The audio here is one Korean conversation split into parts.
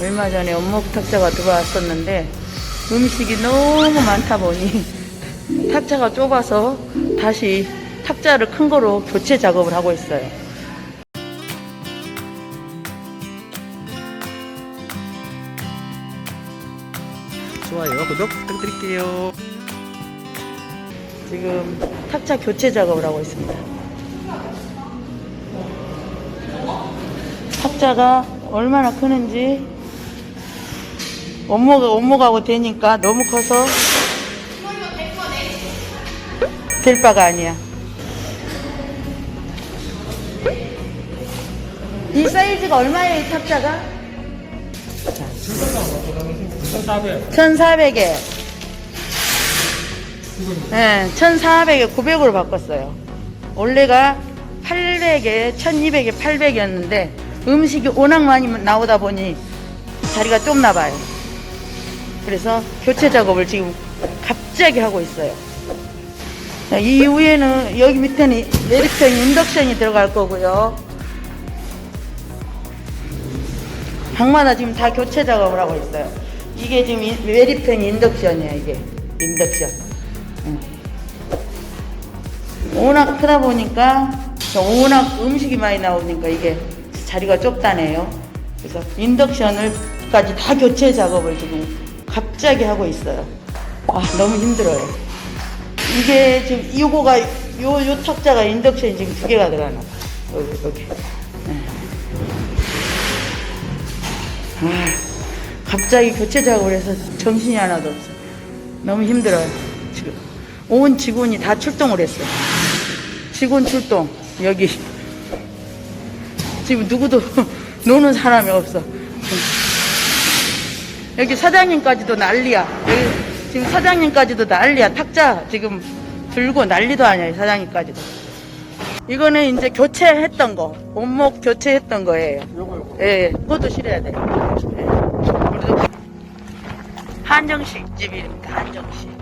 얼마 전에 원목 탁자가 들어왔었는데 음식이 너무 많다 보니 탁자가 좁아서 다시 탁자를 큰 거로 교체 작업을 하고 있어요. 좋아요, 구독 부탁드릴게요. 지금 탁자 교체 작업을 하고 있습니다. 탁자가 얼마나 크는지 원목, 원목하고 되니까 너무 커서 될 바가 아니야. 이 사이즈가 얼마예요, 이 탁자가? 1,400. 1,400에. 네, 1,400에 900으로 바꿨어요. 원래가 800에 1,200에 800이었는데 음식이 워낙 많이 나오다 보니 자리가 좁나 봐요. 그래서 교체 작업을 지금 갑자기 하고 있어요. 자, 이 위에는 여기 밑에는 메리평 인덕션이 들어갈 거고요. 방마다 지금 다 교체 작업을 하고 있어요. 이게 지금 이- 메리펜 인덕션이에요, 이게. 인덕션. 응. 워낙 크다 보니까, 저 워낙 음식이 많이 나오니까 이게 자리가 좁다네요. 그래서 인덕션을까지 다 교체 작업을 지금 갑자기 하고 있어요. 아, 너무 힘들어요. 이게 지금 이거가, 요, 요 탁자가 인덕션이 지금 두 개가 들어가나 봐. 여기, 여기. 아, 갑자기 교체 작업을 해서 정신이 하나도 없어. 너무 힘들어요, 지금. 온 직원이 다 출동을 했어요. 직원 출동, 여기. 지금 누구도 노는 사람이 없어. 여기 사장님까지도 난리야. 여기 지금 사장님까지도 난리야. 탁자 지금 들고 난리도 아니야, 이 사장님까지도. 이거는 이제 교체했던 거, 원목 교체했던 거예요. 요거. 예, 그것도 실어야 돼. 예. 한정식 집입니다. 한정식.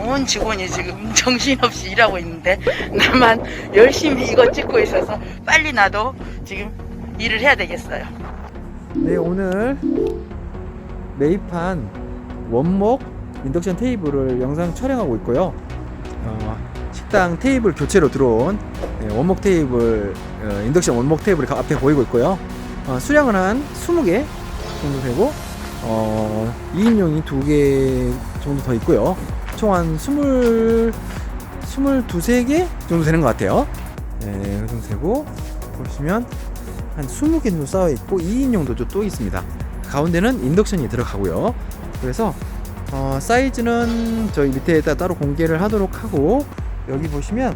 온 직원이 지금 정신없이 일하고 있는데 나만 열심히 이거 찍고 있어서 빨리 나도 지금 일을 해야 되겠어요. 네, 오늘 매입한 원목 인덕션 테이블을 영상 촬영하고 있고요. 어, 식당 테이블 교체로 들어온 네, 원목 테이블, 어, 인덕션 원목 테이블이 가- 앞에 보이고 있고요. 어, 수량은 한 20개 정도 되고, 어, 2인용이 2개 정도 더 있고요. 총 한 20, 22, 3개 정도 되는 것 같아요. 네, 그 정도 되고, 보시면 한 20개 정도 쌓여 있고 2인용도 또 있습니다. 가운데는 인덕션이 들어가고요. 그래서 어, 사이즈는 저희 밑에다 따로 공개를 하도록 하고 여기 보시면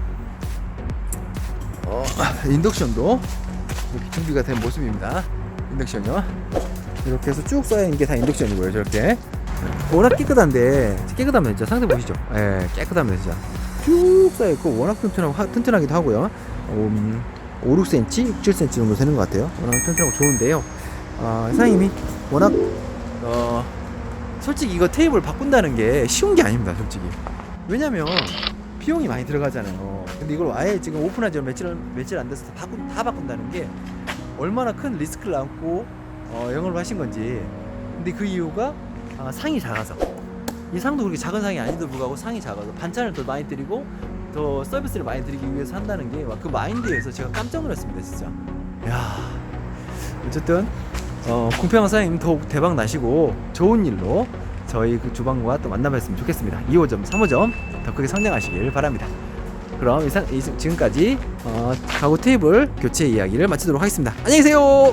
어, 인덕션도 이렇게 준비가 된 모습입니다. 인덕션이요. 이렇게 해서 쭉 쌓여 있는 게 다 인덕션이고요. 저렇게 워낙 깨끗한데 깨끗하면 진짜 상태 보시죠. 예, 깨끗하면 진짜 쭉 쌓여 있고 워낙 튼튼하고 하- 튼튼하기도 하고요. 음, 5, 6cm, 6, 7cm 정도 되는 것 같아요. 워낙 튼튼하고 좋은데요. 어, 사장님이 워낙 어, 솔직히 이거 테이블 바꾼다는 게 쉬운 게 아닙니다, 솔직히. 왜냐면 비용이 많이 들어가잖아요. 근데 이걸 아예 지금 오픈한 지 며칠 며칠 안 돼서 다, 바꾼, 다 바꾼다는 게 얼마나 큰 리스크를 안고 어, 영업을 하신 건지. 근데 그 이유가 아, 상이 작아서. 이 상도 그렇게 작은 상이 아닌데도 불구하고 상이 작아서 반찬을 더 많이 드리고 더 서비스를 많이 드리기 위해서 한다는 게 그 마인드에서 제가 깜짝 놀랐습니다, 진짜. 야, 어쨌든 어, 궁평 사장님 더욱 대박 나시고 좋은 일로 저희 그 주방과 또 만나뵀으면 좋겠습니다. 2호점, 3호점 더 크게 성장하시길 바랍니다. 그럼 이상 이- 지금까지 어, 가구 테이블 교체 이야기를 마치도록 하겠습니다. 안녕히 계세요.